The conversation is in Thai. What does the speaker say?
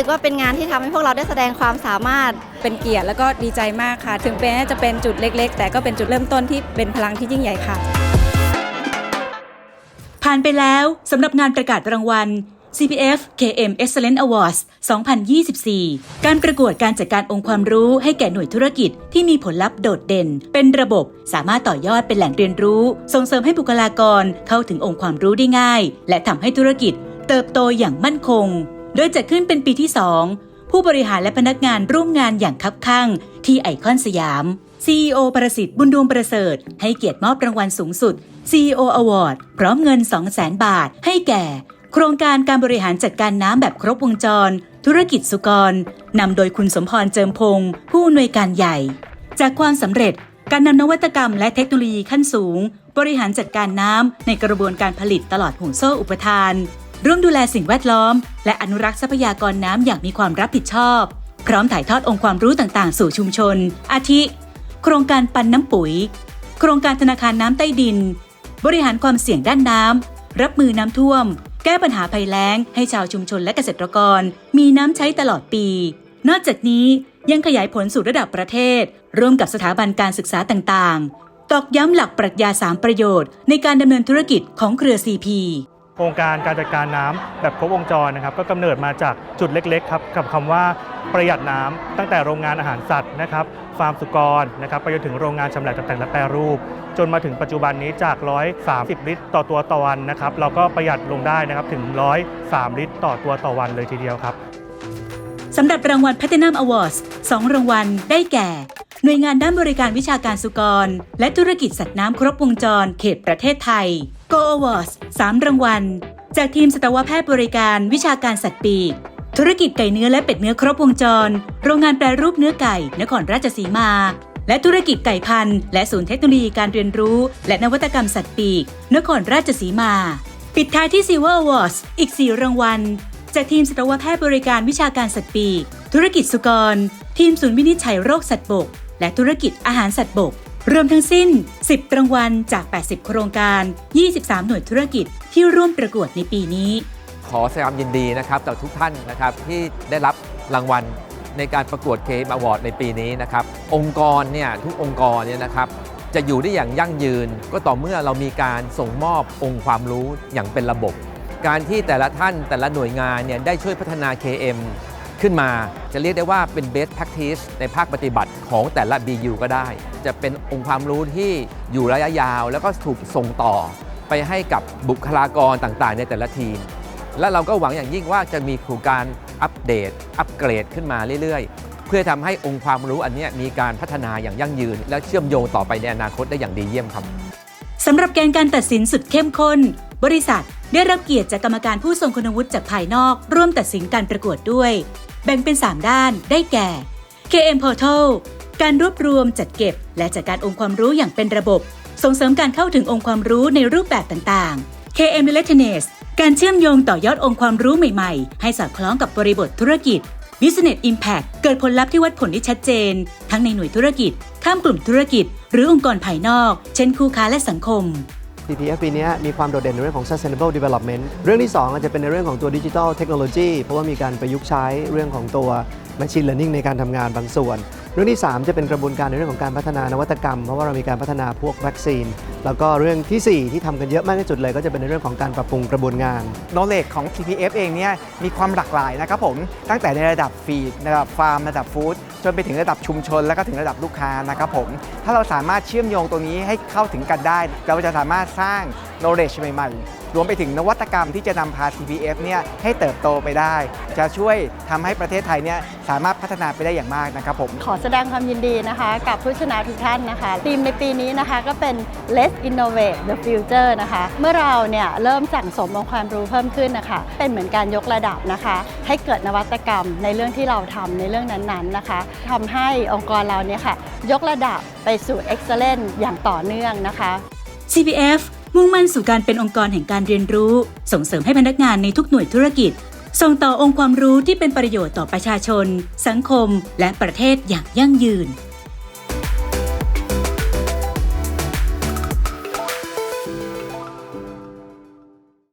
สึกว่าเป็นงานที่ทำให้พวกเราได้แสดงความสามารถเป็นเกียรติแล้วก็ดีใจมากค่ะ ถึงแม้จะเป็นจุดเล็ก ๆ แต่ก็เป็นจุดเริ่มต้นที่เป็นพลังที่ยิ่งใหญ่ค่ะ ผ่านไปแล้วสำหรับงานประกาศรางวัล CPF KM Excellent Awards 2024 การประกวดการจัดการองค์ความรู้ให้แก่หน่วยธุรกิจที่มีผลลัพธ์โดดเด่น เป็นระบบสามารถต่อยอดเป็นแหล่งเรียนรู้ ส่งเสริมให้บุคลากรเข้าถึงองค์ความรู้ได้ง่าย และทำให้ธุรกิจเติบโตอย่างมั่นคง โดยจัดขึ้นเป็นปีที่ 2 ผู้บริหารและพนักงานร่วมงานอย่างคับคั่งที่ไอคอนสยาม CEO ประสิทธิ์บุญดวงประเสริฐ ให้เกียรติมอบรางวัลสูงสุด CEO Award พร้อมเงิน 200,000 บาท ให้แก่ โครงการการบริหารจัดการน้ำแบบครบวงจร ธุรกิจสุกรนำโดยคุณสมพรเจิมพงศ์ผู้อำนวยการใหญ่ จากความสำเร็จการนำนวัตกรรมและเทคโนโลยีขั้นสูง บริหารจัดการน้ำในกระบวนการผลิตตลอดห่วงโซ่อุปทาน ร่วมดูแลสิ่งแวดล้อม และอนุรักษ์ทรัพยากรน้ำอย่างมีความรับผิดชอบ พร้อมถ่ายทอดองค์ความรู้ต่างๆ สู่ชุมชน อาทิ โครงการปันน้ำปุ๋ย โครงการธนาคารน้ำใต้ดิน บริหารความเสี่ยงด้านน้ำรับมือน้ำท่วม แก้ปัญหาภัยแล้ง ให้ชาวชุมชนและเกษตรกร มีน้ำใช้ตลอดปี นอกจากนี้ยังขยายผลสู่ระดับประเทศ ร่วมกับสถาบันการศึกษาต่างๆ ตอกย้ำหลักปรัชญาสามประโยชน์ ในการดำเนินธุรกิจของเครือ CP ครงการการจัดการน้ำแบบครบวงจรนะครับก็กำเนิดมาจากจุดเล็กๆครับกับคำว่าประหยัดน้ำตั้งแต่โรงงานอาหารสัตว์นะครับฟาร์มสุกรนะครับไปจนถึงโรงงานชำแหละตกแต่งและแปรรูป จนมาถึงปัจจุบันนี้จาก 130 ลิตร ต่อตัวต่อวันนะครับเราก็ประหยัดลงได้นะครับถึง 103 ลิตร ต่อตัวต่อวันเลยทีเดียวครับสำหรับรางวัล Platinum Awards 2 รางวัลได้แก่ หน่วยงานด้านบริการวิชาการสุกร และธุรกิจสัตว์น้ำครบวงจร เขตประเทศไทย Go Awards 3 รางวัล จากทีมสัตวแพทย์บริการวิชาการสัตว์ปีก ธุรกิจไก่เนื้อและเป็ดเนื้อครบวงจร โรงงานแปรรูปเนื้อไก่ นครราชสีมา และธุรกิจไก่พันธุ์และศูนย์เทคโนโลยีการเรียนรู้ และนวัตกรรมสัตว์ปีก นครราชสีมา ปิดท้ายที่ Silver Awards อีก 4 รางวัล จากทีมสัตวแพทย์บริการวิชาการสัตว์ปีก ธุรกิจสุกร ทีมศูนย์วินิจฉัยโรคสัตว์บก และธุรกิจอาหารสัตว์บก รวมทั้งสิ้น 10 รางวัลจาก 80 โครงการ 23 หน่วยธุรกิจที่ร่วมประกวดในปีนี้ ขอแสดงความยินดีนะครับต่อทุกท่านนะครับที่ได้รับรางวัลในการประกวดเคมอวอร์ดในปีนี้นะครับ องค์กรเนี่ยทุกองค์กรเนี่ยนะครับจะอยู่ได้อย่างยั่งยืน ก็ต่อเมื่อเรามีการส่งมอบองค์ความรู้อย่างเป็นระบบ การที่แต่ละท่านแต่ละหน่วยงานเนี่ยได้ช่วยพัฒนา KM ขึ้นมา จะเรียกได้ว่าเป็น best practice ในภาคปฏิบัติของแต่ละ BU ก็ได้ จะเป็นองค์ความรู้ที่อยู่ระยะยาว แล้วก็ถูกส่งต่อไปให้กับบุคลากรต่างๆ ในแต่ละทีม และเราก็หวังอย่างยิ่งว่าจะมีโครงการอัปเดต อัปเกรดขึ้นมาเรื่อยๆ เพื่อทำให้องค์ความรู้อันนี้มีการพัฒนาอย่างยั่งยืน และเชื่อมโยงต่อไปในอนาคตได้อย่างดีเยี่ยมครับสำหรับเกณฑ์การตัดสินสุดเข้มข้น บริษัทได้รับเกียรติจากกรรมการผู้ทรงคุณวุฒิจากภายนอก ร่วมตัดสินการประกวดด้วย แบ่งเป็น 3 ด้านได้แก่ KM Portal การรวบรวมจัดเก็บ และจัดการองค์ความรู้อย่างเป็นระบบ ส่งเสริมการเข้าถึงองค์ความรู้ในรูปแบบต่างๆ KM r e l a t i n e s s การเชื่อมโยงต่อยอดองค์ความรู้ใหม่ๆ ให้สอดคล้องกับบริบทธุรกิจ Business Impact เกิดผลลัพธ์ที่วัดผลที่ชัดเจน ทั้งในหน่วยธุรกิจ ข้ามกลุ่มธุรกิจ หรือองค์กรภายนอก เช่นคู่ค้าและสังคม CPF ปีนี้มีความโดดเด่นในเรื่องของ sustainable development เรื่องที่ 2 อาจจะเป็นในเรื่องของตัว digital technology เพราะว่ามีการประยุกต์ใช้เรื่องของตัว machine learning ในการทำงานบางส่วน เรื่องที่ 3 จะเป็นกระบวนการในเรื่องของการพัฒนานวัตกรรม เพราะว่าเรามีการพัฒนาพวกวัคซีน แล้วก็เรื่องทีสี่ 4 ที่ทำกันเยอะมากที่สุดเลย ก็จะเป็นในเรื่องของการปรับปรุงกระบวนงาน knowledge ของ TPF เองเนี่ยมีความหลากหลายนะครับผมตั้งแต่ในระดับฟีดระดับฟาร์มระดับฟู้ดจนไปถึงระดับชุมชน แล้วก็ถึงระดับลูกค้านะครับผมถ้าเราสามารถเชื่อมโยงตรงนี้ให้เข้าถึงกันได้ เราจะสามารถสร้าง knowledge ใหม่ๆ รวมไปถึงนวัตกรรมที่จะนำพา TPF เนี่ยให้เติบโตไปได้ จะช่วยทำให้ประเทศไทยเนี่ยสามารถพัฒนาไปได้อย่างมากนะครับผม ขอแสดงความยินดีนะคะ กับผู้ชนะทุกท่านนะคะทีมในปีนี้นะคะก็เป็น Let's Innovate the Future นะคะ เมื่อเราเนี่ยเริ่มสั่งสมองค์ความรู้เพิ่มขึ้นนะคะ เป็นเหมือนการยกระดับนะคะ ให้เกิดนวัตกรรมในเรื่องที่เราทำในเรื่องนั้นๆนะคะทำให้องค์กรเราเนี่ยค่ะยกระดับไปสู่ Excellence อย่างต่อเนื่องนะคะ CPF มุ่งมั่นสู่การเป็นองค์กรแห่งการเรียนรู้ ส่งเสริมให้พนักงานในทุกหน่วยธุรกิจ ส่งต่อองค์ความรู้ที่เป็นประโยชน์ต่อประชาชน สังคม และประเทศอย่างยั่งยืน